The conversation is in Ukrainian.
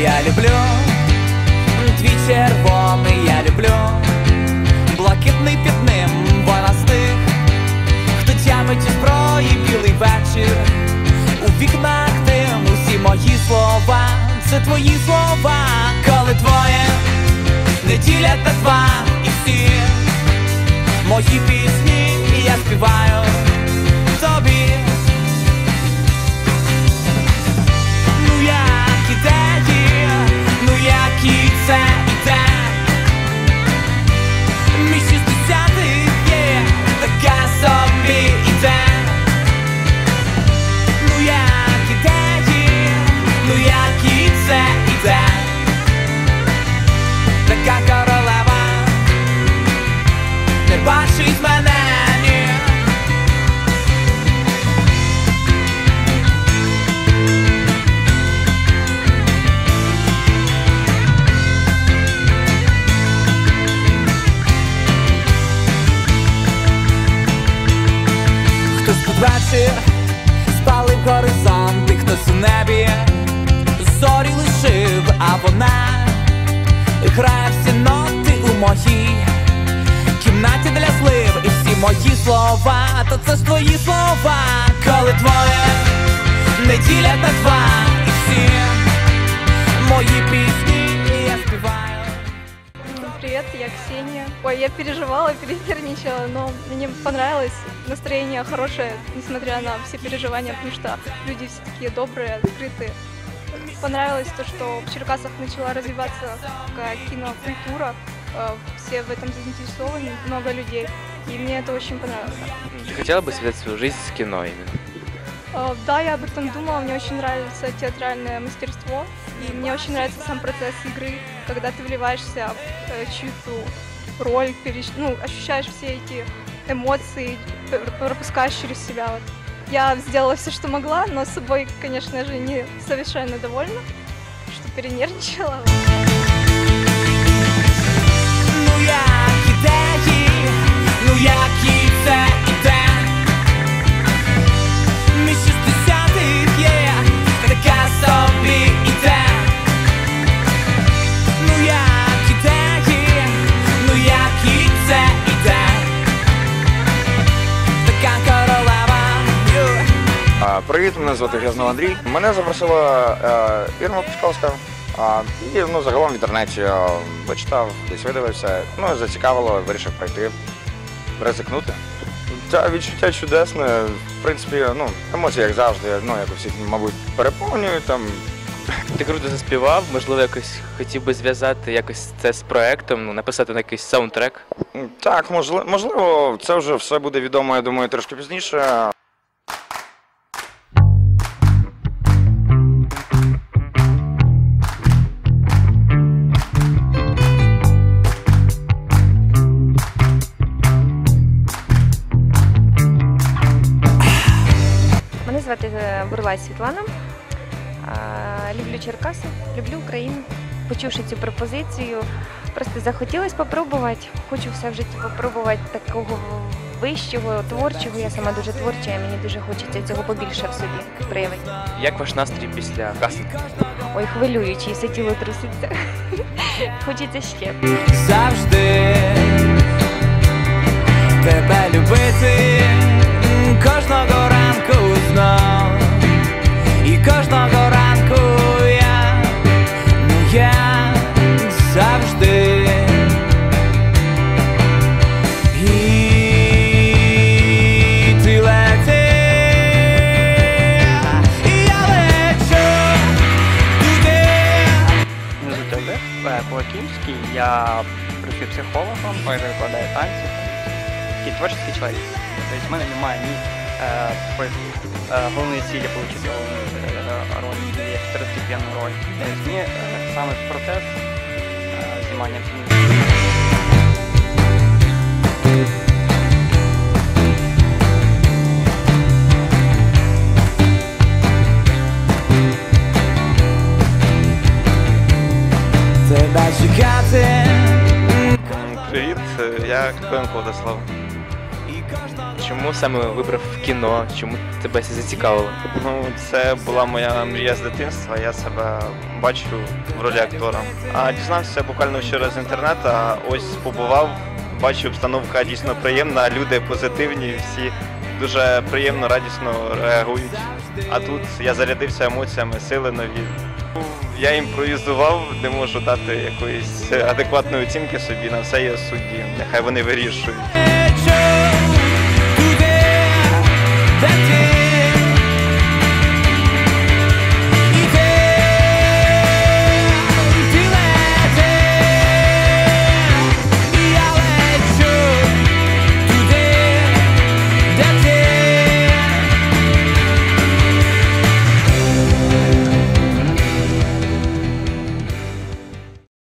я люблю, твіттер вони я люблю, блакитний під ним вона з хто тямить у зброї білий вечір. У вікнах тим усі мої слова, це твої слова, коли твоє неділя та два і всі мої пісні, і я співаю. Вечір спалив горизонти, хтось у небі зорі лишив, а вона грає всі ноти у моїй кімнаті для слив, і всі мої слова, то це ж твої слова, коли твоє не ділять на два, і всі мої пісні я співаю. Привет, я Ксения. Ой, я переживала, перенервничала, но мне понравилось. Настроение хорошее, несмотря на все переживания, потому что люди все такие добрые, открытые. Понравилось то, что в Черкасах начала развиваться такая кинокультура. Э, Все в этом заинтересованы, много людей. И мне это очень понравилось. Ты хотела бы связать свою жизнь с кино именно? Э, Да, я об этом думала, мне очень нравится театральное мастерство, и мне очень нравится сам процесс игры, когда ты вливаешься в э, чью-то роль, перещ- ну, ощущаешь все эти эмоции, пропускаешь через себя. Вот. Я сделала все, что могла, но с собой, конечно же, не совершенно довольна, что перенервничала. Привіт, мене звати Грязнов Андрій. Мене запросила е, Ірма Пушковська. А, і ну, загалом в інтернеті е, почитав, десь видивився. Ну, зацікавило, вирішив пройти, ризикнути. Та відчуття чудесне. В принципі, ну, емоції, як завжди, ну, як у всіх, мабуть, переповнюють там. Ти круто заспівав, можливо, якось хотів би зв'язати якось це з проектом, ну, написати на якийсь саундтрек. Так, можливо, можливо, це вже все буде відомо, я думаю, трошки пізніше. Е, Світлана. Люблю Черкаси, люблю Україну. Почувши цю пропозицію, просто захотілося попробувати. Хочу все в житті попробувати такого вищого, творчого. Я сама дуже творча, і мені дуже хочеться цього побільше в собі проявити. Як ваш настрій після кастингу? Ой, хвилюючий, все тіло труситься. Хочеться ще. завжди Олег е, Кулаківський, я працюю психологом, перекладаю танці, такий творчий чоловік. Тобто в мене немає ні е, такої е, головної цілі отримати головну е, роль, є второстепенну роль. Тобто мені е, саме процес е, знімання фільмів. Привіт, я Копенко Владислав. Чому саме вибрав кіно? Чому тебе це зацікавило? Ну, це була моя мрія з дитинства. Я себе бачу в ролі актора. А дізнався буквально вчора з інтернету, а ось побував, бачу, обстановка дійсно приємна, люди позитивні, всі дуже приємно, радісно реагують. А тут я зарядився емоціями, сили нові. Я імпровізував, не можу дати якоїсь адекватної оцінки собі, на все є судді. Нехай вони вирішують.